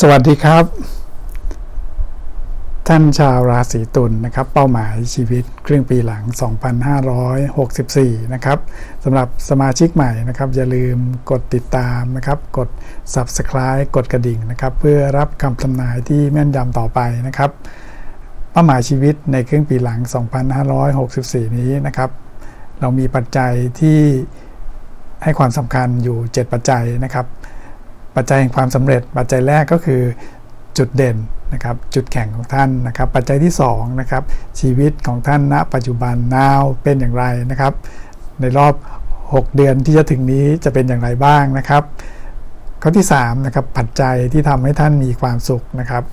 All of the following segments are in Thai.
สวัสดีครับ ท่านชาวราศีตุลนนะครับ เป้าหมายชีวิตครึ่งปีหลัง 2564 นะครับสำหรับสมาชิกใหม่นะครับ อย่าลืมกดติดตามนะครับ กด Subscribe กดกระดิ่งนะครับ เพื่อรับคำทำนายที่แม่นยำต่อไปนะครับ เป้าหมายชีวิตในครึ่งปีหลัง 2564 นี้นะครับ เรามีปัจจัยที่ให้ความสำคัญอยู่ 7 ปัจจัยนะครับ ปัจจัยแห่งความสำเร็จ ปัจจัยแรกก็คือจุดเด่นนะครับจุดแข็งของท่านนะครับ ปัจจัยที่2นะครับชีวิตของท่านณ ปัจจุบันนาวเป็นอย่างไรนะครับ ในรอบ 6 เดือนที่จะถึงนี้จะเป็นอย่างไรบ้างนะครับ ข้อที่3นะครับปัจจัยที่ทำให้ท่านมีความสุขนะครับ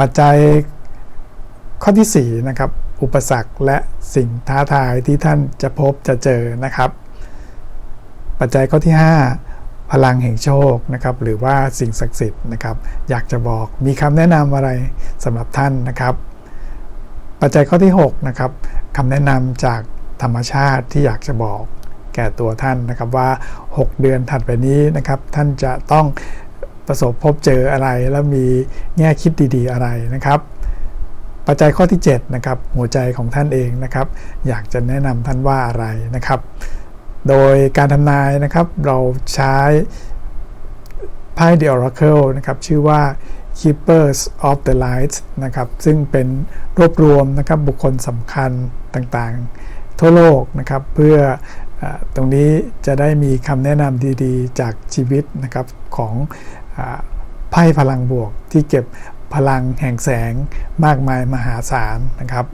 ปัจจัยข้อที่4นะครับอุปสรรคและสิ่งท้าทายที่ท่านจะพบจะเจอนะครับ ปัจจัยข้อที่ 5 พลังแห่งโชคนะครับหรือว่าสิ่งศักดิ์สิทธิ์นะครับ อยากจะบอกมีคำแนะนำอะไรสำหรับท่านนะครับ ปัจจัยข้อที่6นะครับคำแนะนำจากธรรมชาติที่อยากจะบอกแก่ตัวท่านนะครับว่า 6 เดือนถัดไปนี้นะครับ ท่านจะต้องประสบพบเจออะไรแล้วมีแง่คิดดีๆอะไรนะครับ ปัจจัยข้อที่7นะครับหัวใจของท่านเองนะครับ อยากจะแนะนำท่านว่าอะไรนะครับ โดยการทำนายนะครับเราใช้ไพ่ The Oracle นะครับชื่อว่า Keepers of the Light นะครับซึ่งเป็นรวบรวมนะครับบุคคลสำคัญต่างๆ ทั่วโลกนะครับเพื่ออตรงนี้จะได้มีคำแนะนำดีๆ จากชีวิตนะครับของอไพ่พลังบวกที่เก็บพลังแห่งแสงมากมายมหาศาลนะครับ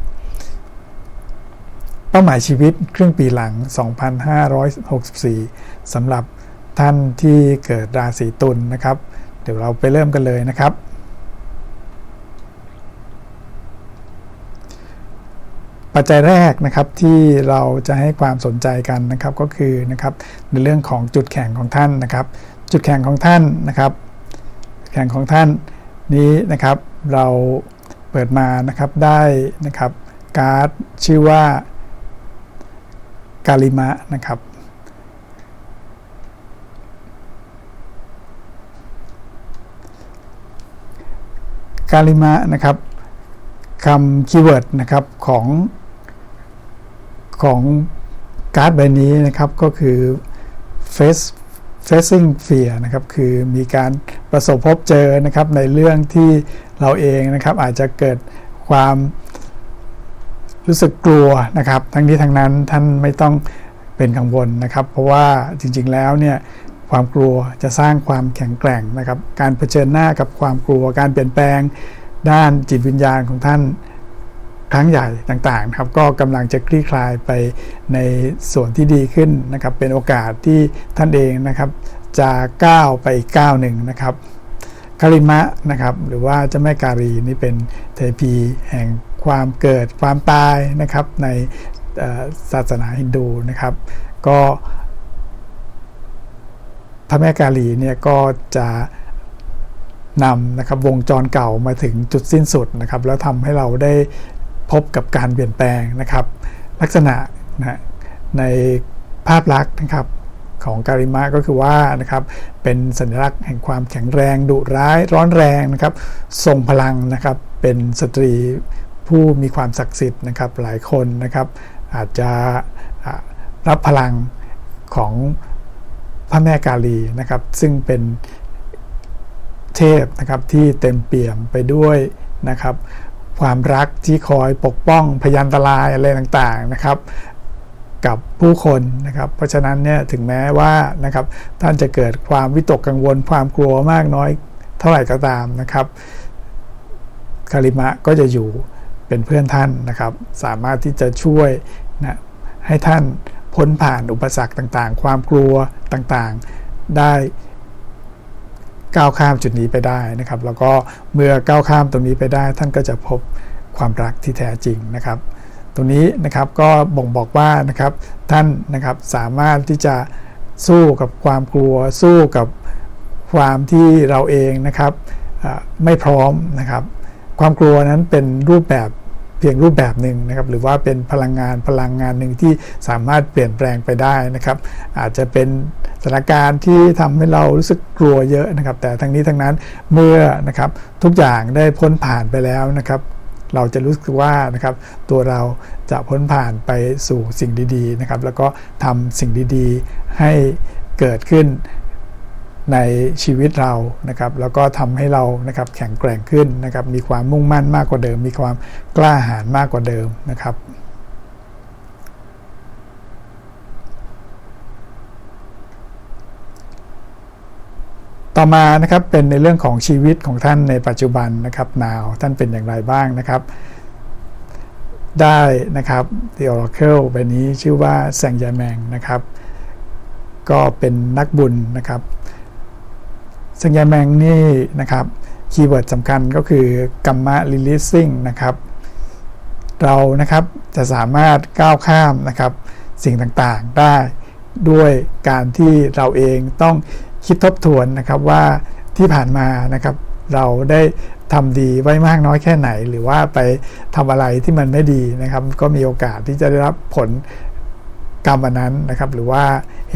ป้าหมายชีวิตครึ่งปีหลัง 2564 สำหรับท่านที่เกิดราศีตุลนนะครับ เดี๋ยวเราไปเริ่มกันเลยนะครับ ปัจจัยแรกนะครับที่เราจะให้ความสนใจกันนะครับก็คือนะครับในเรื่องของจุดแข็งของท่านนะครับ จุดแข็งของท่านนะครับ แข็งของท่านนี้นะครับเราเปิดมานะครับได้นะครับการ์ดชื่อว่า กาลิมะนะครับกาลิมะนะครับคำคีย์เวิร์ดนะครับของของการ์ดใบนี้นะครับก็คือ face facing fear นะครับคือมีการประสบพบเจอนะครับในเรื่องที่เราเองนะครับอาจจะเกิดความ รู้สึกกลัวนะครับ ทั้งนี้ทั้งนั้นท่านไม่ต้องเป็นกังวลนะครับ เพราะว่าจริงๆแล้วเนี่ยความกลัวจะสร้างความแข็งแกร่งนะครับ การเผชิญหน้ากับความกลัวการเปลี่ยนแปลงด้านจิตวิญญาณของท่านครั้งใหญ่ต่างๆนะครับ ก็กำลังจะคลี่คลายไปในส่วนที่ดีขึ้นนะครับ เป็นโอกาสที่ท่านเองนะครับ จะก้าวไปอีกก้าวหนึ่งนะครับคาริมะนะครับ หรือว่าเจ้าแม่การีนี่เป็นเทพีแห่ง ความเกิดความตายนะครับในศาสนาฮินดูนะครับ ก็พระแม่กาลีเนี่ยก็จะนำนะครับวงจรเก่ามาถึงจุดสิ้นสุดนะครับ แล้วทำให้เราได้พบกับการเปลี่ยนแปลงนะครับ ลักษณะนะในภาพลักษณ์นะครับของการิมะก็คือว่านะครับเป็นสัญลักษณ์แห่งความแข็งแรงดุร้ายร้อนแรงนะครับทรงพลังนะครับเป็นสตรี ผู้มีความศักดิ์สิทธิ์นะครับหลายคนนะครับอาจจะรับพลังของพระแม่กาลีนะครับ ซึ่งเป็นเทพนะครับที่เต็มเปี่ยมไปด้วยนะครับ ความรักที่คอยปกป้องพยันตรายอะไรต่างๆนะครับ กับผู้คนนะครับ เพราะฉะนั้นเนี่ยถึงแม้ว่านะครับท่านจะเกิดความวิตกกังวล ความกลัวมากน้อยเท่าไหร่ก็ตามนะครับคาริมะก็จะอยู่ เป็นเพื่อนท่านนะครับ สามารถที่จะช่วยนะให้ท่านพ้นผ่านอุปสรรคต่างๆ ความกลัวต่างๆ ได้ก้าวข้ามจุดนี้ไปได้นะครับ แล้วก็เมื่อก้าวข้ามตรงนี้ไปได้ ท่านก็จะพบความรักที่แท้จริงนะครับ ตรงนี้นะครับก็บ่งบอกว่านะครับท่านนะครับสามารถที่จะสู้กับความกลัว สู้กับความที่เราเองนะครับไม่พร้อมนะครับ ความกลัวนั้นเป็นรูปแบบเพียงรูปแบบหนึ่งนะครับหรือว่าเป็นพลังงานพลังงานหนึ่งที่สามารถเปลี่ยนแปลงไปได้นะครับ อาจจะเป็นสถานการณ์ที่ทำให้เรารู้สึกกลัวเยอะนะครับ แต่ทั้งนี้ทั้งนั้นเมื่อนะครับทุกอย่างได้พ้นผ่านไปแล้วนะครับ เราจะรู้สึกว่านะครับ ตัวเราจะพ้นผ่านไปสู่สิ่งดีๆนะครับ แล้วก็ทำสิ่งดีๆ ให้เกิดขึ้น ในชีวิตเรานะครับแล้วก็ทำให้เรานะครับแข็งแกร่งขึ้นนะครับมีความมุ่งมั่นมากกว่าเดิม มีความกล้าหาญมากกว่าเดิมนะครับต่อมานะครับเป็นในเรื่องของชีวิตของท่านในปัจจุบันนะครับนาวท่านเป็นอย่างไรบ้างนะครับ ได้นะครับ The Oracle ใบนี้ชื่อว่าแซงยาแมงนะครับ ก็เป็นนักบุญนะครับ ซงยาแมงนี่นะครับคีย์เวิร์ดสำคัญก็คือกัมมะ releasing นะครับ เรานะครับจะสามารถก้าวข้ามนะครับสิ่งต่างๆได้ด้วยการที่เราเองต้องคิดทบทวนนะครับว่าที่ผ่านมานะครับ เราได้ทำดีไว้มากน้อยแค่ไหน หรือว่าไปทำอะไรที่มันไม่ดีนะครับ ก็มีโอกาสที่จะได้รับผลกรรมนั้นนะครับ หรือว่า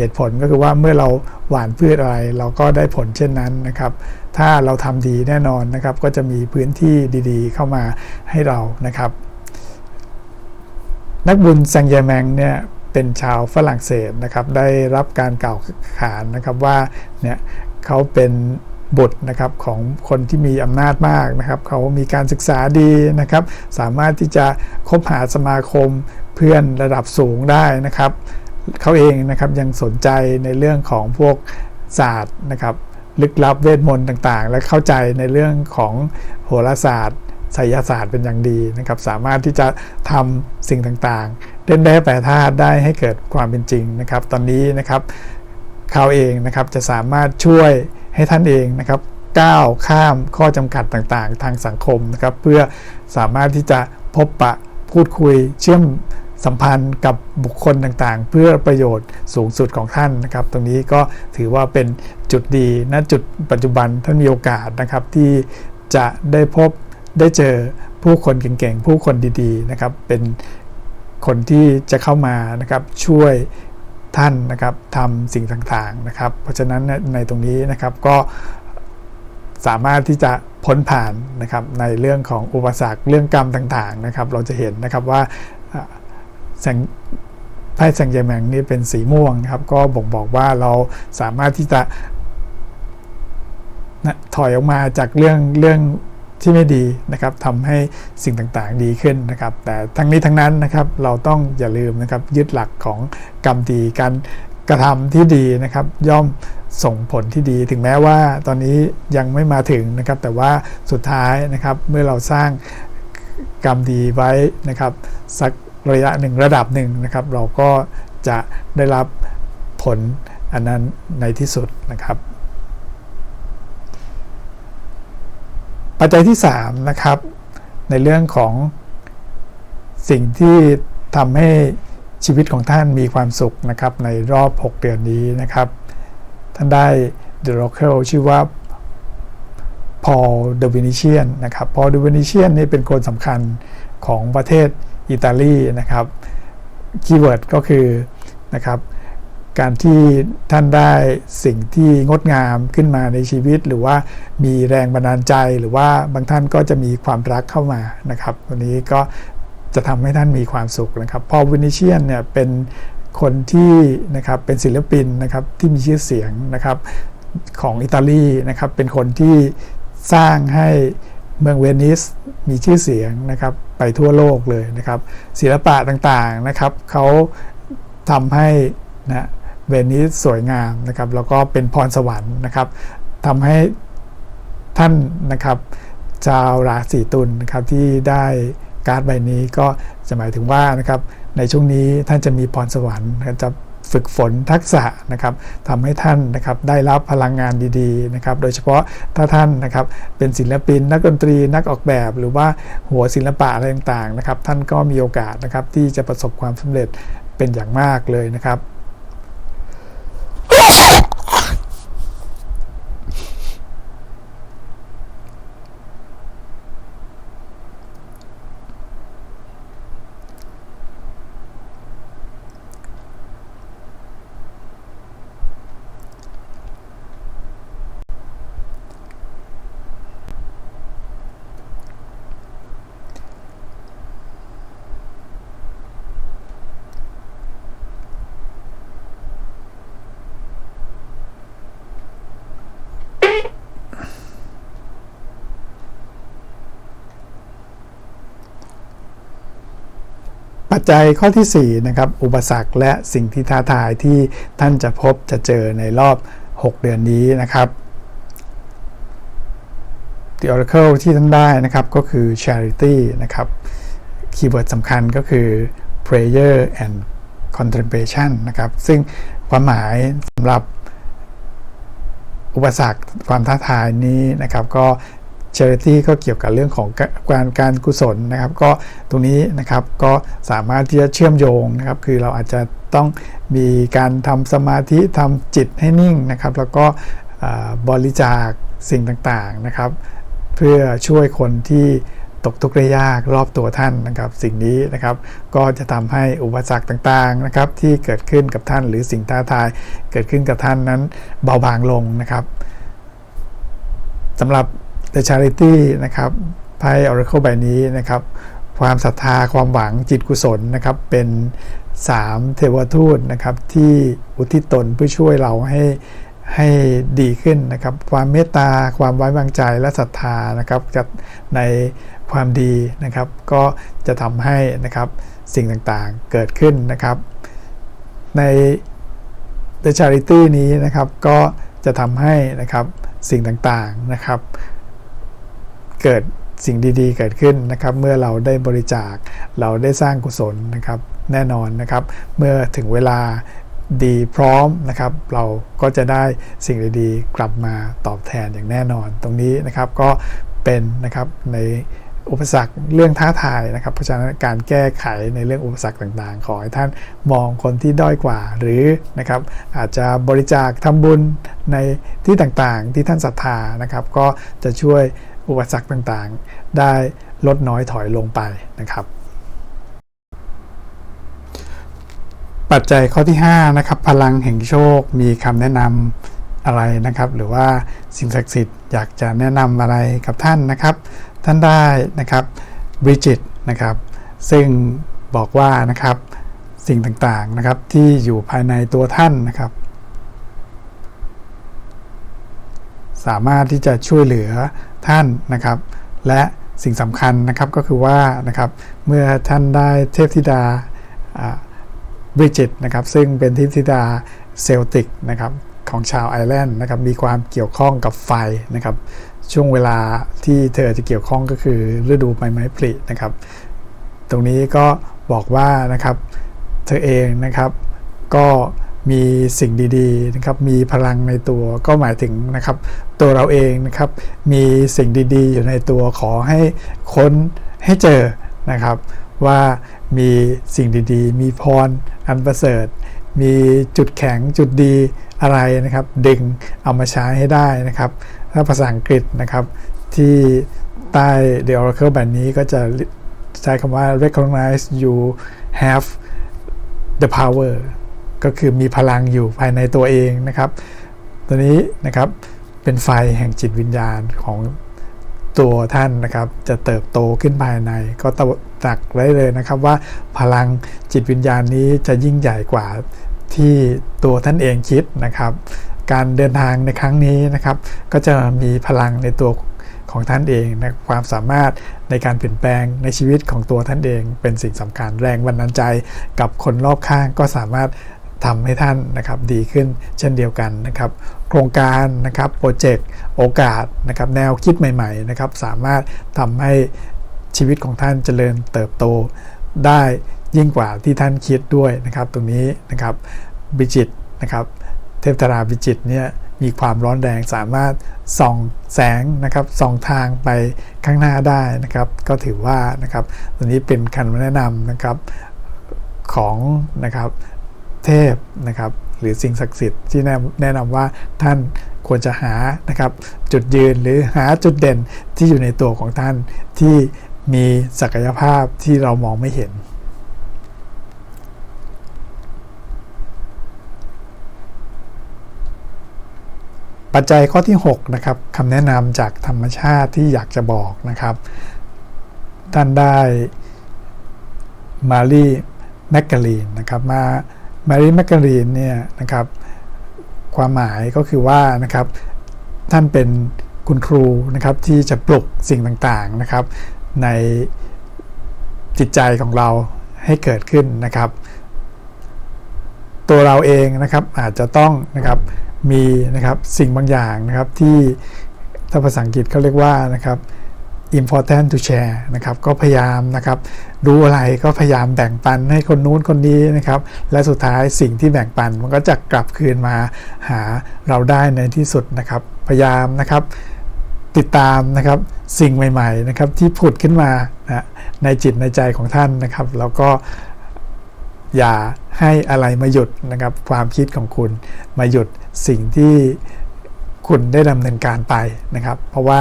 เหตุผลก็คือว่าเมื่อเราหว่านพืชอะไร เราก็ได้ผลเช่นนั้นนะครับ ถ้าเราทำดีแน่นอนนะครับ ก็จะมีพื้นที่ดี ๆ เข้ามาให้เรานะครับ นักบุญแซงเยแมงเนี่ยเป็นชาวฝรั่งเศสนะครับ ได้รับการกล่าวขานนะครับว่าเนี่ยเขาเป็นบุตรนะครับของคนที่มีอำนาจมากนะครับเขามีการศึกษาดีนะครับ สามารถที่จะคบหาสมาคมเพื่อนระดับสูงได้นะครับ เขาเองนะครับยังสนใจในเรื่องของพวกศาสตร์นะครับลึกลับเวทมนต์ต่างๆ และเข้าใจในเรื่องของโหราศาสตร์ไสยศาสตร์เป็นอย่างดีนะครับ สามารถที่จะทำสิ่งต่างๆเล่นได้แปรธาตุได้ให้เกิดความเป็นจริงนะครับ ตอนนี้นะครับเขาเองนะครับจะสามารถช่วยให้ท่านเองนะครับก้าวข้ามข้อจำกัดต่างๆ ทางสังคมนะครับ เพื่อสามารถที่จะพบปะพูดคุยเชื่อม สัมพันธ์กับบุคคลต่างๆ เพื่อประโยชน์สูงสุดของท่านนะครับ ตรงนี้ก็ถือว่าเป็นจุดดีณจุดปัจจุบันท่านมีโอกาสนะครับ ที่จะได้พบได้เจอผู้คนเก่งๆ ผู้คนดีๆนะครับ เป็นคนที่จะเข้ามานะครับช่วยท่านนะครับทำสิ่งต่างๆนะครับ เพราะฉะนั้นในตรงนี้นะครับก็สามารถที่จะพ้นผ่านนะครับในเรื่องของอุปสรรคเรื่องกรรมต่างๆนะครับ เราจะเห็นนะครับว่า ไพ่แสงเยแมงนี่เป็นสีม่วงนะครับ ก็บ่งบอกว่าเราสามารถที่จะนะถอยออกมาจากเรื่องเรื่องที่ไม่ดีนะครับทำให้สิ่งต่างๆดีขึ้นนะครับ แต่ทั้งนี้ทั้งนั้นนะครับเราต้องอย่าลืมนะครับยึดหลักของกรรมดีการกระทำที่ดีนะครับ ย่อมส่งผลที่ดี ถึงแม้ว่าตอนนี้ยังไม่มาถึงนะครับ แต่ว่าสุดท้ายนะครับเมื่อเราสร้างกรรมดีไว้นะครับสัก ระยะหนึ่งระดับหนึ่งนะครับ เราก็จะได้รับผลอันนั้นในที่สุดนะครับ ปัจจัยที่3นะครับในเรื่องของสิ่งที่ทำให้ชีวิตของท่านมีความสุขนะครับในรอบ 6 เดือนนี้นะครับ ท่านได้ The Oracle ชื่อว่า Paul d e v i n i t i a n นะครับ Paul d e v i n i t i a n นี่เป็นคนสำคัญของประเทศ อิตาลีนะครับคีย์เวิร์ดก็คือนะครับการที่ท่านได้สิ่งที่งดงามขึ้นมาในชีวิต หรือว่ามีแรงบันดาลใจหรือว่าบางท่านก็จะมีความรักเข้ามานะครับวันนี้ก็จะทำให้ท่านมีความสุขนะครับพอวินิเชียนเนี่ยเป็นคนที่นะครับเป็นศิลปินนะครับที่มีชื่อเสียงนะครับของอิตาลีนะครับเป็นคนที่สร้างให้ เมืองเวนิสมีชื่อเสียงนะครับไปทั่วโลกเลยนะครับ ศิลปะต่างๆนะครับเขาทำให้นะเวนิสสวยงามนะครับ แล้วก็เป็นพรสวรรค์นะครับทำให้ท่านนะครับชาวราศีตุลนะครับที่ได้การ์ดใบนี้ก็จะหมายถึงว่านะครับในช่วงนี้ท่านจะมีพรสวรรค์จะ ฝึกฝนทักษะนะครับทำให้ท่านนะครับได้รับพลังงานดีๆนะครับโดยเฉพาะถ้าท่านนะครับเป็นศิลปินนักดนตรีนักออกแบบหรือว่าหัวศิลปะอะไรต่างๆนะครับท่านก็มีโอกาสนะครับที่จะประสบความสำเร็จเป็นอย่างมากเลยนะครับ ปัจจัยข้อที่4นะครับอุปสรรคและสิ่งที่ท้าทายที่ท่านจะพบจะเจอในรอบ 6 เดือนนี้นะครับ The Oracle ที่ท่านได้นะครับก็คือ Charity นะครับคีย์เวิร์ดสำคัญก็คือ Prayer and Contemplation นะครับ ซึ่งความหมายสำหรับอุปสรรคความท้าทายนี้นะครับ ก็ charity ก็เกี่ยวกับเรื่องของการการกุศลนะครับ ก็ตรงนี้นะครับก็สามารถที่จะเชื่อมโยงนะครับ คือเราอาจจะต้องมีการทำสมาธิทำจิตให้นิ่งนะครับ แล้วก็บริจาคสิ่งต่างๆนะครับ เพื่อช่วยคนที่ตกทุกข์ได้ยากรอบตัวท่านนะครับ สิ่งนี้นะครับก็จะทำให้อุปสรรคต่างๆนะครับ ที่เกิดขึ้นกับท่านหรือสิ่งท้าทาย เกิดขึ้นกับท่านนั้นเบาบางลงนะครับสำหรับ The Charity นะครับไพ่ Oracle ใบนี้นะครับความศรัทธาความหวังจิตกุศลนะครับเป็น 3 เทวทูตนะครับที่อุทิศตนเพื่อช่วยเราให้ให้ดีขึ้นนะครับ ความเมตตาความไว้วางใจและศรัทธานะครับกับในความดีนะครับ ก็จะทำให้นะครับสิ่งต่างๆเกิดขึ้นนะครับ ใน The Charity นี้นะครับก็จะทำให้นะครับสิ่งต่างๆนะครับ เกิดสิ่งดีๆ เกิดขึ้นนะครับ เมื่อเราได้บริจาคเราได้สร้างกุศลนะครับ แน่นอนนะครับ เมื่อถึงเวลาดีพร้อมนะครับ เราก็จะได้สิ่งดีๆ กลับมาตอบแทนอย่างแน่นอน ตรงนี้นะครับก็เป็นนะครับในอุปสรรคเรื่องท้าทายนะครับ เพราะฉะนั้นการแก้ไขในเรื่องอุปสรรคต่างๆ ขอให้ท่านมองคนที่ด้อยกว่า หรือนะครับอาจจะบริจาคทำบุญในที่ต่างๆ ที่ท่านศรัทธานะครับ ก็จะช่วย อุปสรรคต่างๆ ได้ลดน้อยถอยลงไปนะครับ ปัจจัยข้อที่5นะครับพลังแห่งโชคมีคำแนะนำอะไรนะครับ หรือว่าสิ่งศักดิ์สิทธิ์อยากจะแนะนำอะไรกับท่านนะครับ ท่านได้นะครับบริจิตนะครับ ซึ่งบอกว่านะครับสิ่งต่างๆนะครับที่อยู่ภายในตัวท่านนะครับ สามารถที่จะช่วยเหลือ ท่านนะครับ และสิ่งสำคัญนะครับก็คือว่านะครับเมื่อท่านได้เทพธิดาบริจิตนะครับซึ่งเป็นเทพธิดาเซลติกนะครับของชาวไอร์แลนด์นะครับมีความเกี่ยวข้องกับไฟนะครับช่วงเวลาที่เธอจะเกี่ยวข้องก็คือฤดูใบไม้ผลินะครับ ตรงนี้ก็บอกว่านะครับเธอเองนะครับก็มีสิ่งดีๆนะครับมีพลังในตัวก็หมายถึงนะครับ ตัวเราเองนะครับ มีสิ่งดีๆ อยู่ในตัวขอให้ค้นให้เจอนะครับ ว่ามีสิ่งดีๆ มีพรอันประเสริฐ มีจุดแข็งจุดดีอะไรนะครับ ดึงเอามาใช้ให้ได้นะครับ ถ้าภาษาอังกฤษนะครับ ที่ใต้ The Oracle แบบนี้ก็จะใช้คำว่า recognize you have the power ก็คือมีพลังอยู่ภายในตัวเองนะครับ ตัวนี้นะครับ เป็นไฟแห่งจิตวิญญาณของตัวท่านนะครับ จะเติบโตขึ้นภายใน ก็ตักไว้เลยนะครับว่าพลังจิตวิญญาณนี้จะยิ่งใหญ่กว่าที่ตัวท่านเองคิดนะครับ การเดินทางในครั้งนี้นะครับ ก็จะมีพลังในตัวของท่านเองนะความสามารถในการเปลี่ยนแปลงในชีวิตของตัวท่านเองเป็นสิ่งสำคัญแรงบันดาลใจกับคนรอบข้างก็สามารถทำให้ท่านนะครับดีขึ้นเช่นเดียวกันนะครับ โครงการนะครับโปรเจกต์โอกาสนะครับแนวคิดใหม่ๆนะครับสามารถทำให้ชีวิตของท่านเจริญเติบโตได้ยิ่งกว่าที่ท่านคิดด้วยนะครับ ตรงนี้นะครับบิจิตนะครับเทพธราบิจิตเนี่ยมีความร้อนแรงสามารถส่องแสงนะครับส่องทางไปข้างหน้าได้นะครับ ก็ถือว่านะครับตัวนี้เป็นคำแนะนำนะครับของนะครับเทพนะครับ หรือสิ่งศักดิ์สิทธิ์ที่แนะนำว่าท่านควรจะหานะครับจุดยืนหรือหาจุดเด่นที่อยู่ในตัวของท่านที่มีศักยภาพที่เรามองไม่เห็นปัจจัยข้อที่6นะครับคำแนะนำจากธรรมชาติที่อยากจะบอกนะครับ ท่านได้มารีแมกกาลีนนะครับมา มารีแมกกาลีนเนี่ยนะครับความหมายก็คือว่านะครับท่านเป็นคุณครูนะครับที่จะปลุกสิ่งต่างๆนะครับ ในจิตใจของเราให้เกิดขึ้นนะครับ ตัวเราเองนะครับอาจจะต้องนะครับมีนะครับสิ่งบางอย่างนะครับที่ถ้าภาษาอังกฤษเขาเรียกว่านะครับ important to share นะครับก็พยายามนะครับรู้อะไรก็พยายามแบ่งปันให้คนนู้นคนนี้นะครับและสุดท้ายสิ่งที่แบ่งปันมันก็จะกลับคืนมาหาเราได้ในที่สุดนะครับพยายามนะครับติดตามนะครับสิ่งใหม่ๆนะครับที่ผุดขึ้นมานะในจิตในใจของท่านนะครับ แล้วก็อย่าให้อะไรมาหยุดนะครับความคิดของคุณมาหยุดสิ่งที่คุณได้ดำเนินการไปนะครับ เพราะว่า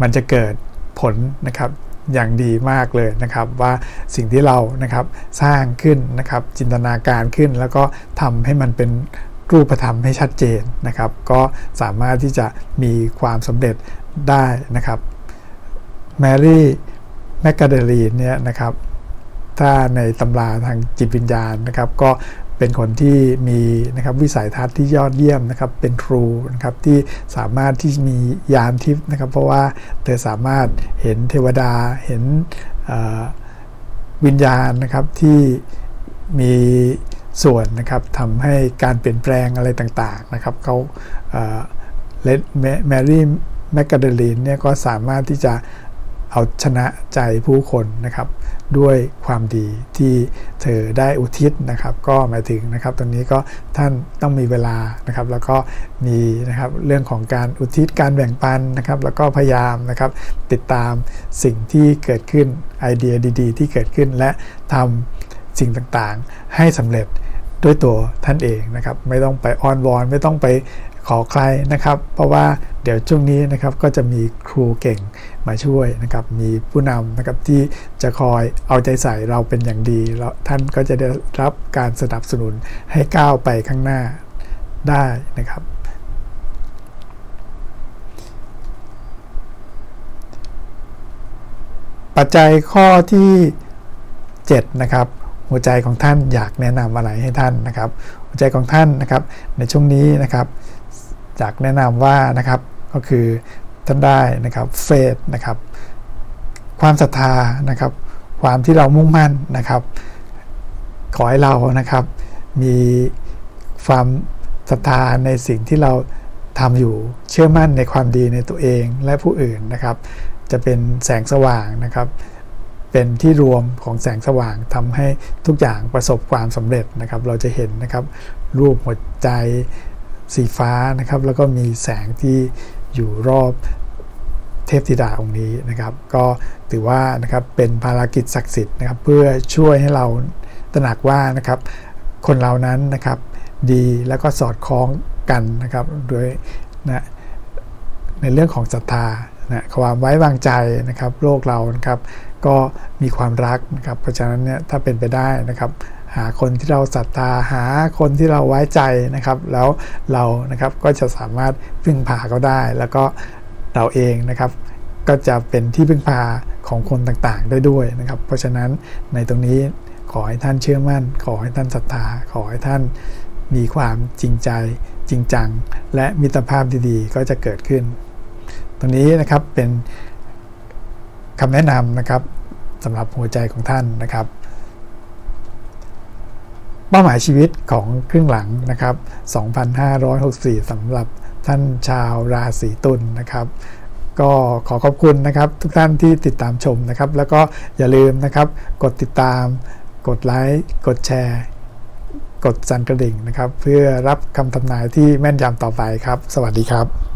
มันจะเกิด ผลนะครับอย่างดีมากเลยนะครับว่าสิ่งที่เรานะครับสร้างขึ้นนะครับจินตนาการขึ้น แล้วก็ทำให้มันเป็นรูปธรรมให้ชัดเจนนะครับ ก็สามารถที่จะมีความสำเร็จได้นะครับแมรี่แมกกาเดลีนเนี่ยนะครับถ้าในตำราทางจิตวิญญาณนะครับ ก็ เป็นคนที่มีนะครับวิสัยทัศน์ที่ยอดเยี่ยมนะครับเป็นครูนะครับที่สามารถที่มียานทิพย์นะครับ เพราะว่าเธอสามารถเห็นเทวดาเห็นวิญญาณนะครับที่มีส่วนนะครับทำให้การเปลี่ยนแปลงอะไรต่างๆนะครับเขาเลดแมรี่แมกกาเดลีนเนี่ยก็สามารถที่จะ เอาชนะใจผู้คนนะครับ ด้วยความดีที่เธอได้อุทิศนะครับ ก็หมายถึงนะครับตรงนี้ก็ท่านต้องมีเวลานะครับ แล้วก็มีนะครับเรื่องของการอุทิศการแบ่งปันนะครับ แล้วก็พยายามนะครับติดตามสิ่งที่เกิดขึ้นไอเดียดี ๆ ที่เกิดขึ้นและทำสิ่งต่างๆ ให้สำเร็จด้วยตัวท่านเองนะครับ ไม่ต้องไปอ้อนวอน ไม่ต้องไปขอใครนะครับ เพราะว่าเดี๋ยวช่วงนี้นะครับก็จะมีครูเก่ง มาช่วยนะครับมีผู้นำนะครับที่จะคอยเอาใจใส่เราเป็นอย่างดีแล้วท่านก็จะได้รับการสนับสนุนให้ก้าวไปข้างหน้าได้นะครับปัจจัยข้อที่ 7 นะครับ หัวใจของท่านอยากแนะนำอะไรให้ท่านนะครับ หัวใจของท่านนะครับในช่วงนี้นะครับอยากแนะนำว่านะครับก็คือ ท่านได้นะครับเฟสนะครับ ความศรัทธานะครับ ความที่เรามุ่งมั่นนะครับ ขอให้เรานะครับ มีความศรัทธาในสิ่งที่เราทำอยู่เชื่อมั่นในความดีในตัวเองและผู้อื่นนะครับ จะเป็นแสงสว่างนะครับ เป็นที่รวมของแสงสว่างทำให้ทุกอย่างประสบความสำเร็จนะครับ เราจะเห็นนะครับ รูปหัวใจสีฟ้านะครับ แล้วก็มีแสงที่ อยู่รอบเทพธิดาองค์นี้นะครับ ก็ถือว่านะครับเป็นภารกิจศักดิ์สิทธิ์นะครับ เพื่อช่วยให้เราตระหนักว่านะครับ คนเรานั้นนะครับดีแล้วก็สอดคล้องกันนะครับโดยนะในเรื่องของศรัทธานะความไว้วางใจนะครับ โลกเรานะครับ ก็มีความรักนะครับ เพราะฉะนั้นเนี่ยถ้าเป็นไปได้นะครับ หาคนที่เราศรัทธาหาคนที่เราไว้ใจนะครับ แล้วเรานะครับก็จะสามารถพึ่งพาเขาได้ แล้วก็เราเองนะครับ ก็จะเป็นที่พึ่งพาของคนต่างๆ ได้ด้วยนะครับ เพราะฉะนั้นในตรงนี้ขอให้ท่านเชื่อมั่น ขอให้ท่านศรัทธาขอให้ท่านมีความจริงใจจริงจัง และมิตรภาพดีๆ ก็จะเกิดขึ้น ตรงนี้นะครับเป็นคำแนะนำนะครับสำหรับหัวใจของท่านนะครับ เป้าหมายชีวิตของครึ่งหลังนะครับ 2,564สำหรับท่านชาวราศีตุลนนะครับ ก็ขอขอบคุณนะครับ ทุกท่านที่ติดตามชมนะครับ แล้วก็อย่าลืมนะครับ กดติดตาม กดไลค์ กดแชร์ กดสั่นกระดิ่งนะครับ เพื่อรับคำทำนายที่แม่นยำต่อไปครับ สวัสดีครับ